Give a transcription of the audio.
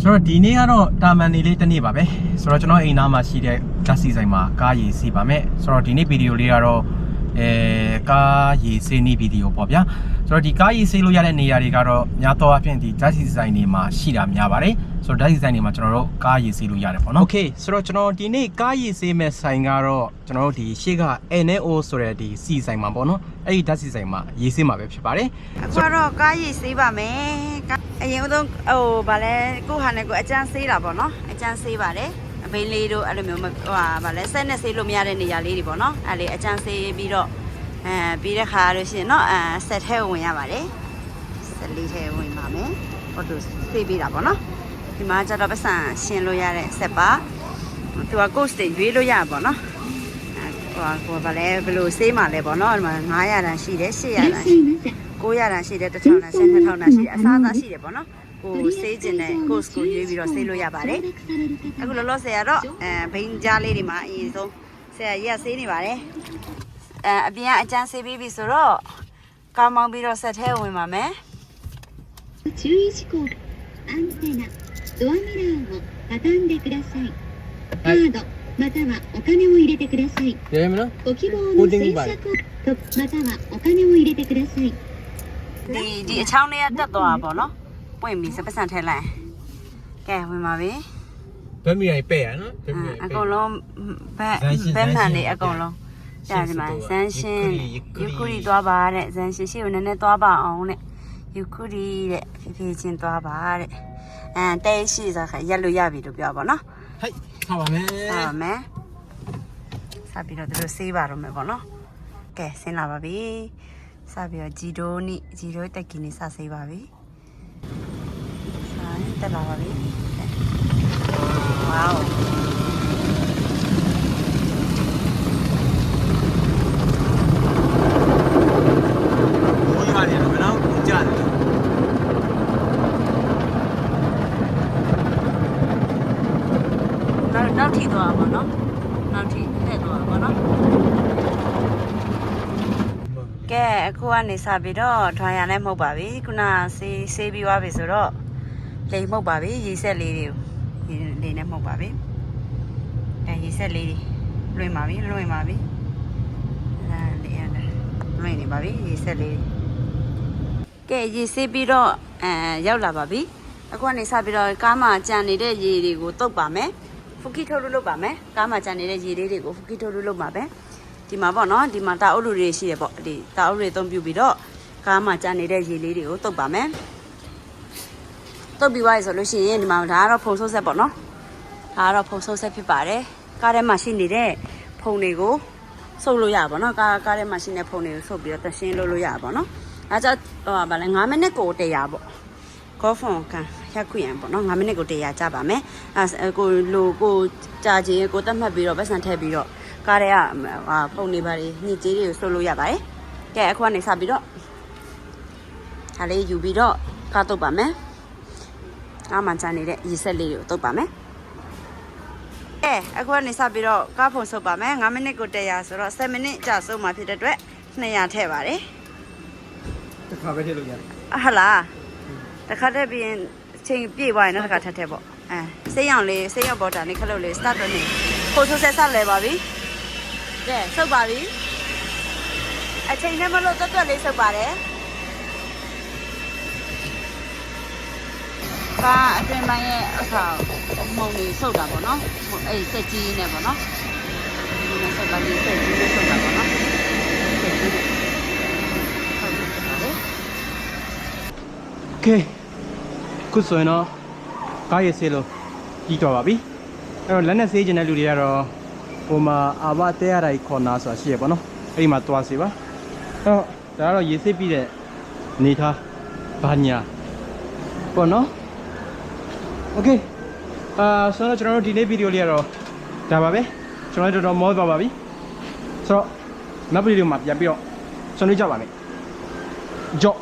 ဆိုတော့ဒီနေ့ကတော့တာမန်နေလေးတစ်နေ့ပါပဲဆိုတော့ကျွန်တော်အိမ်သားမှာရှိတဲ့ဓာတ်စီဆိုင်မှာကားရည်စီးပါမယ်ဆိုတော့ဒီနေ့ဗီဒီယိုလေးကတော့ အဲကားရေဆေးနေပြီးဒီရောပေါ့ဗျာဆိုတော့ဒီကားရေဆေးလို့ရတဲ့နေရာတွေကတော့များသောအားဖြင့်ဒီ taxi design တွေမှာရှိတာများပါတယ်ဆိုတော့ taxi design တွေမှာကျွန်တော်တို့ကားရေဆေးလို့ရတယ်ပေါ့နော် Okay ဆိုတော့ကျွန်တော်ဒီနေ့ကားရေဆေးမဲ့ဆိုင်ကတော့ကျွန်တော်တို့ဒီရှေ့က NO ဆိုတဲ့ဒီ C ဆိုင်မှာပေါ့နော်အဲ့ဒီ taxi ဆိုင်မှာရေဆေးမှာပဲဖြစ်ပါတယ်အခုတော့ကားရေဆေးပါမယ်အရင်ဆုံးဟိုဗာလဲကိုဟာနဲ့ကိုအကျန်းဆေးတာပေါ့နော်အကျန်းဆေးပါတယ် အဘိန်းလေးတို့အဲ့လိုမျိုးမဟိုဟာဗာလဲဆက်နဲ့ဆေးလို့မရတဲ့နေရာလေးတွေပေါ့နော်အဲ့လေအကျန်းဆေးပြီးတော့အဲပြီးတဲ့ခါလို့ရှိရင်တော့အဲဆက်ထဲဝင်ရပါတယ်ဆက်လေးထဲဝင်ပါမယ်ဟိုတို့ဆေးပြီးတာပေါ့နော်ဒီမှာကျတော့ပတ်စံရှင်းလို့ရတဲ့ဆက်ပါသူက coach တွေရွေးလို့ရပါပေါ့နော်အဲဟိုဟာဟိုဗာလဲဘယ်လိုဆေးမှလဲပေါ့နော်ဒီမှာ900တန်းရှိတယ်800တန်းရှိတယ်900တန်းရှိတယ်1000တန်းရှိတယ်2000တန်းရှိတယ်အစားအသောက်ရှိတယ်ပေါ့နော် ကိုစေးကျင်တဲ့ course ကိုရွေးပြီးတော့စေးလို့ရပါတယ်အခုလောလောဆယ်ကတော့အဲဘိန်းကြားလေးတွေမှာအရင်ဆုံးဆရာကြီးကစေးနေပါတယ်အဲအပြင်ကအကျန်းစေးပြီးပြီဆိုတော့ကောင်းမောင်းပြီးတော့ဆက်ထဲဝင်ပါမယ် 注意事項アンテナドアミラーを畳んでくださいカードまたはお金を入れてください ရရမနော် ご希望の洗車コードまたはお金を入れてください ဒီဒီအချောင်းလေးကတက်သွားတာပေါ့နော် ပွင့်ပြီးစပတ်စံထဲလိုက်ကဲဝင်ပါပြီဘယ်မိရိုင်ပဲ့ရနော်ဘယ်မိရိုင်အပဲ့ကုန်လုံးဘက်ဇန်ရှင်ဘက်မှန်ဇန်ရှင်နေအကုန်လုံးရှကြာင်ဒီမှာစစ်ဇန်ရှင်ယူယူကကူရီရီသွားပါတဲ့ဇန်ရှင်ရှိကိုနည်းနည်းသွားပါအောင်တဲ့ယူကူရီတဲ့ဖြည်းဖြည်းချင်းသွားပါတဲ့အဲတဲရှိဆိုခါရက်လို့ရပြီလို့ပြောပါတော့နော်ဟိုက်ထားပါမယ်ဆက်ပါမယ်ဆက်ပြီးတော့သူတို့ဆေးပါတော့မယ်ပေါ့နော်ကဲဆင်းလာပါပြီဆက်ပြီးတော့ဂျီဒိုနိဂျီဒိုတက်ကီနိစဆေးပါပြီဆက် တက်လာပါပြီဝေါဘိုးရတယ်နော်ဘယ်တော့ကြားတယ်နောက်နောက်ထီသွားပါတော့နောက်ထီလှည့်သွားပါတော့ကဲအခုကနေစပြီးတော့ထွာရလည်းမဟုတ်ပါပြီခုနဆေးဆေးပြီးသွားပြီဆိုတော့ လိမ်မဟုတ်ပါပြီရေဆက်လေးတွေကိုရေလေးနဲ့မဟုတ်ပါပြီအဲရေဆက်လေးတွေလွင်ပါပြီလွင်ပါပြီအဲလေးရတယ်လွင်နေပါပြီရေဆက်လေးကဲရေဆေးပြီးတော့အဲရောက်လာပါပြီအခုကနေစပြီးတော့ကားမှာကြံနေတဲ့ရေတွေကိုတုတ်ပါမယ်ဖူကီထုတ်လို့လုပ်ပါမယ်ကားမှာကြံနေတဲ့ရေလေးတွေကိုဖူကီထုတ်လို့လုပ်ပါမယ်ဒီမှာပေါ့နော်ဒီမှာတာအုပ်လူတွေရှိရပေါ့ဒီတာအုပ်တွေအသုံးပြုပြီးတော့ကားမှာကြံနေတဲ့ရေလေးတွေကိုတုတ်ပါမယ် တုတ်ပြီးသွားပြီဆိုလို့ရှိရင်ဒီမှာဒါကတော့ဖုံဆိုးဆက်ပေါ့နော်ဒါကတော့ဖုံဆိုးဆက်ဖြစ်ပါတယ်ကားထဲမှာရှိနေတဲ့ဖုံတွေကိုဆုပ်လို့ရပါပေါ့နော်ကားကားထဲမှာရှိနေတဲ့ဖုံတွေကိုဆုပ်ပြီးတော့တရှင်းလို့လို့ရပါပေါ့နော်အဲကြောင့်ဟိုဗာလဲ9မိနစ်ကိုတရာပေါ့ကောဖွန်ကန်ရက်ခွေရန်ပေါ့နော်9မိနစ်ကိုတရာကြပါမယ်အဲကိုလိုကိုကြာချင်းကိုတတ်မှတ်ပြီးတော့ပတ်စံထည့်ပြီးတော့ကားထဲကဟာပုံနေပါလေညစ်ကြေးတွေကိုဆွလို့ရပါတယ်ကဲအခုကနေစပြီးတော့ဒါလေးယူပြီးတော့ကားတုပ်ပါမယ် အားမှန်ချနေတဲ့ရေဆက်လေးတွေကိုတုပ်ပါမယ်ကဲအခုကနေစပြီးတော့ကားဖုန်ဆုပ်ပါမယ်9မိနစ်ကိုတရာဆိုတော့7မိနစ်ကြာဆုပ်မှာဖြစ်တဲ့အတွက်200ထည့်ပါတယ်တစ်ခါပဲထည့်လို့ရတယ်အဟလားတခါတည်းပြီးရင်အချိန်ပြည့်သွားရင်တော့တခါထပ်ထည့်ပေါ့အဲစိတ်ရောင်လေးစိတ်ရောင်ဘောတာလေးခလုတ်လေး start တော့နေပို့ဆိုဆက်ဆက်လဲပါပြီကဲဆုပ်ပါပြီအချိန်နဲ့မလို့တွတ်တွတ်လေးဆုပ်ပါတယ် ကားအတွင်ပိုင်းရဲ့အခါမုံလေးဆုပ်တာပေါ့နော်အဲ့စက်ကြီးနဲ့ပေါ့နော်ဒီနဲ့ဆုပ်ပါလေးစက်ကြီးနဲ့ဆုပ်တာပေါ့နော်စက်ကြီးနဲ့ဟုတ်ပါလေ โอเคခုဆိုရင်တော့ကားရည်ဆေးလို့ပြီးတော့ပါပြီအဲ့တော့လက်နဲ့ဆေးကျင်တဲ့လူတွေကတော့ဟိုမှာအာဘတဲရတိုင်းခေါ်နာဆိုတာရှိရပါတော့အဲ့ဒီမှာတွားစီပါအဲ့တော့ဒါကတော့ရည်ဆေးပြီးတဲ့အနေထားဘာညာပေါ့နော် okay အာဆိုတော့ကျွန်တော်တို့ဒီနေ့ဗီဒီယိုလေးကတော့ဒါပါပဲကျွန်တော်တို့တော်တော်မောသွားပါပြီဆိုတော့နောက်ဗီဒီယိုမှာပြန်ပြီးတော့ဆွေးနွေးကြပါမယ်ကြော့